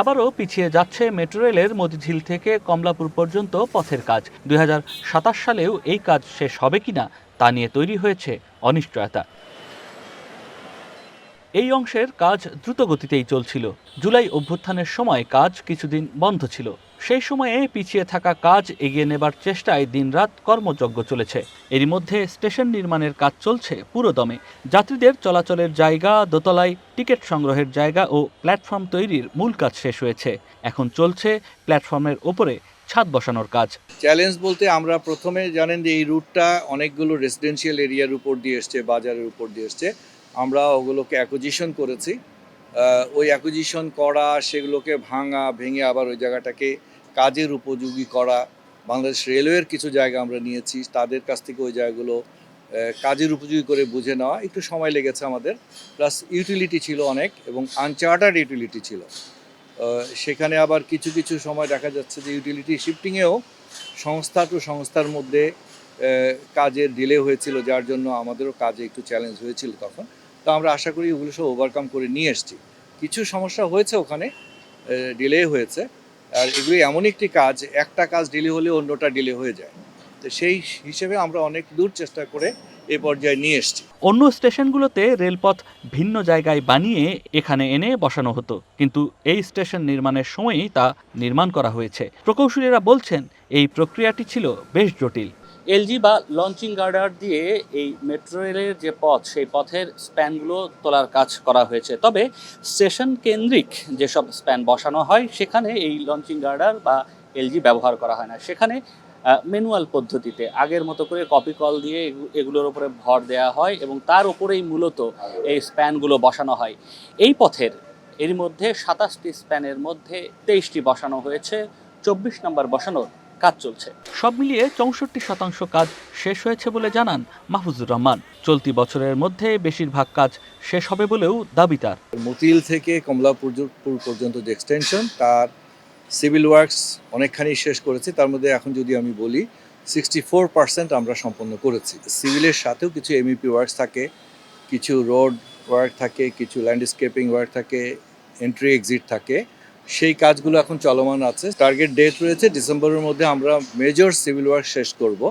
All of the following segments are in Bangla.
আবারও পিছিয়ে যাচ্ছে মেট্রো রেলের মতিঝিল থেকে কমলাপুর পর্যন্ত পথের কাজ। দুই হাজার সাতাশ সালেও এই কাজ শেষ হবে কিনা তা নিয়ে তৈরি হয়েছে অনিশ্চয়তা। এই অংশের কাজ দ্রুত গতিতেই চলছিল। জুলাই অভ্যুত্থানের সময় কাজ কিছুদিন বন্ধ ছিল। সেই সময়ে পিছিয়ে থাকা কাজ এগিয়ে নেবার চেষ্টায় দিনরাত কর্মযজ্ঞ চলেছে। এরই মধ্যে স্টেশন নির্মাণের কাজ চলছে পুরোদমে। যাত্রীদের চলাচলের জায়গা, দোতলায় টিকিট সংগ্রহের জায়গা ও প্ল্যাটফর্ম তৈরির মূল কাজ শেষ হয়েছে। এখন চলছে প্ল্যাটফর্মের ওপরে ছাদ বসানোর কাজ। চ্যালেঞ্জ বলতে আমরা প্রথমে জানেন যে এই রুটটা অনেকগুলো রেসিডেন্সিয়াল এরিয়ার উপর দিয়ে এসছে, বাজারের উপর দিয়ে এসছে। আমরা ওগুলোকে অ্যাকুজিশন করেছি। ওই অ্যাকুজিশন করা, সেগুলোকে ভাঙা, ভেঙে আবার ওই জায়গাটাকে কাজের উপযোগী করা, বাংলাদেশ রেলওয়ের কিছু জায়গা আমরা নিয়েছি, তাদের কাছ থেকে ওই জায়গাগুলো কাজের উপযোগী করে বুঝে নেওয়া, একটু সময় লেগেছে আমাদের। প্লাস ইউটিলিটি ছিল অনেক এবং আনচার্টার্ড ইউটিলিটি ছিল। সেখানে আবার কিছু কিছু সময় দেখা যাচ্ছে যে ইউটিলিটি শিফটিংয়েও সংস্থা টু সংস্থার মধ্যে কাজের ডিলে হয়েছিল, যার জন্য আমাদেরও কাজে একটু চ্যালেঞ্জ হয়েছিল তখন। তো আমরা আশা করি ওগুলো সব ওভারকাম করে নিয়ে এসেছি। কিছু সমস্যা হয়েছে ওখানে ডিলে হয়েছে। আর এগুলি এমন একটি কাজ, একটা কাজ ডিলে হলে অন্যটা ডিলে হয়ে যায়। তো সেই হিসেবে আমরা অনেক দূর চেষ্টা করে এ পর্যায়ে নিয়ে এসছি। অন্য স্টেশনগুলোতে রেলপথ ভিন্ন জায়গায় বানিয়ে এখানে এনে বসানো হতো, কিন্তু এই স্টেশন নির্মাণের সময়ই তা নির্মাণ করা হয়েছে। প্রকৌশলীরা বলছেন, এই প্রক্রিয়াটি ছিল বেশ জটিল। এলজি বা লঞ্চিং গার্ডার দিয়ে এই মেট্রো রেলের যে পথ, সেই পথের স্প্যানগুলো তোলার কাজ করা হয়েছে। তবে স্টেশন কেন্দ্রিক যেসব স্প্যান বসানো হয়, সেখানে এই লঞ্চিং গার্ডার বা এলজি ব্যবহার করা হয় না। সেখানে ম্যানুয়াল পদ্ধতিতে, আগের মতো করে কপি কল দিয়ে এগুলোর উপরে ভর দেওয়া হয় এবং তার উপরেই মূলত এই স্প্যানগুলো বসানো হয়। এই পথের এর মধ্যে সাতাশটি স্প্যানের মধ্যে তেইশটি বসানো হয়েছে। চব্বিশ নম্বর বসানোর কাজ চলছে। সব মিলিয়ে চৌষট্টি শতাংশ কাজ শেষ হয়েছে বলে জানান মাহফুজুর রহমান। চলতি বছরের মধ্যে বেশিরভাগ কাজ শেষ হবে বলেও দাবি তার। মতিল থেকে কমলাপুর পর্যন্ত যে এক্সটেনশন তার সিভিল ওয়ার্কস অনেকখানি শেষ করেছি। তার মধ্যে এখন যদি আমি বলি সিক্সটি ফোর পার্সেন্ট আমরা সম্পন্ন করেছি। সিভিলের সাথেও কিছু এমইপি ওয়ার্কস থাকে কিছু রোড ওয়ার্ক থাকে কিছু ল্যান্ডস্কেপিং ওয়ার্ক থাকে এন্ট্রি এক্সিট থাকে। সেই কাজগুলো এখন চলমান আছে। টার্গেট ডেট রয়েছে ডিসেম্বরের মধ্যে আমরা মেজর সিভিল ওয়ার্ক শেষ করব।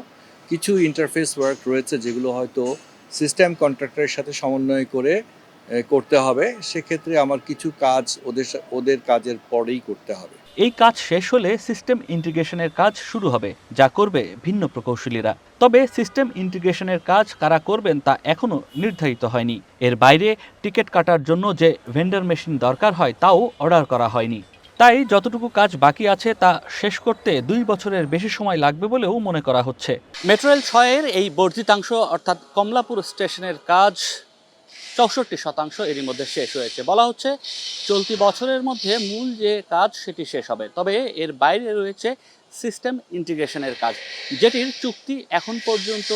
কিছু ইন্টারফেস ওয়ার্ক রয়েছে যেগুলো হয়তো সিস্টেম কন্ট্রাক্টরের সাথে সমন্বয় করে করতে হবে। সেক্ষেত্রে আমার কিছু কাজ ওদের ওদের কাজের পরেই করতে হবে। এই কাজ শেষ হলে সিস্টেম ইন্টিগ্রেশনের কাজ শুরু হবে, যা করবে ভিন্ন প্রকৌশলীরা। তবে সিস্টেম ইন্টিগ্রেশনের কাজ কারা করবেন তা এখনও নির্ধারিত হয়নি। এর বাইরে টিকিট কাটার জন্য যে ভেন্ডার মেশিন দরকার হয় তাও অর্ডার করা হয়নি। তাই যতটুকু কাজ বাকি আছে তা শেষ করতে দুই বছরের বেশি সময় লাগবে বলেও মনে করা হচ্ছে। মেট্রো রেল ছয়ের এই বর্ধিতাংশ অর্থাৎ কমলাপুর স্টেশনের কাজ চৌষট্টি শতাংশ এরই মধ্যে শেষ হয়েছে। বলা হচ্ছে, চলতি বছরের মধ্যে মূল যে কাজ, সেটি শেষ হবে। তবে এর বাইরে রয়েছে সিস্টেম ইন্টিগ্রেশনের কাজ, যেটির চুক্তি এখন পর্যন্ত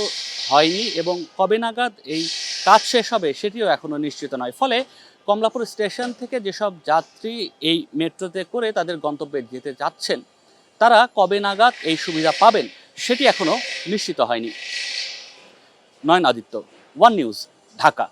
হয়নি এবং কবে নাগাদ এই কাজ শেষ হবে সেটিও এখনও নিশ্চিত নয়। ফলে কমলাপুর স্টেশন থেকে যেসব যাত্রী এই মেট্রোতে করে তাদের গন্তব্যে যেতে যাচ্ছেন, তারা কবে নাগাদ এই সুবিধা পাবেন সেটি এখনও নিশ্চিত হয়নি। Nayan Aditya, one news, Dhaka.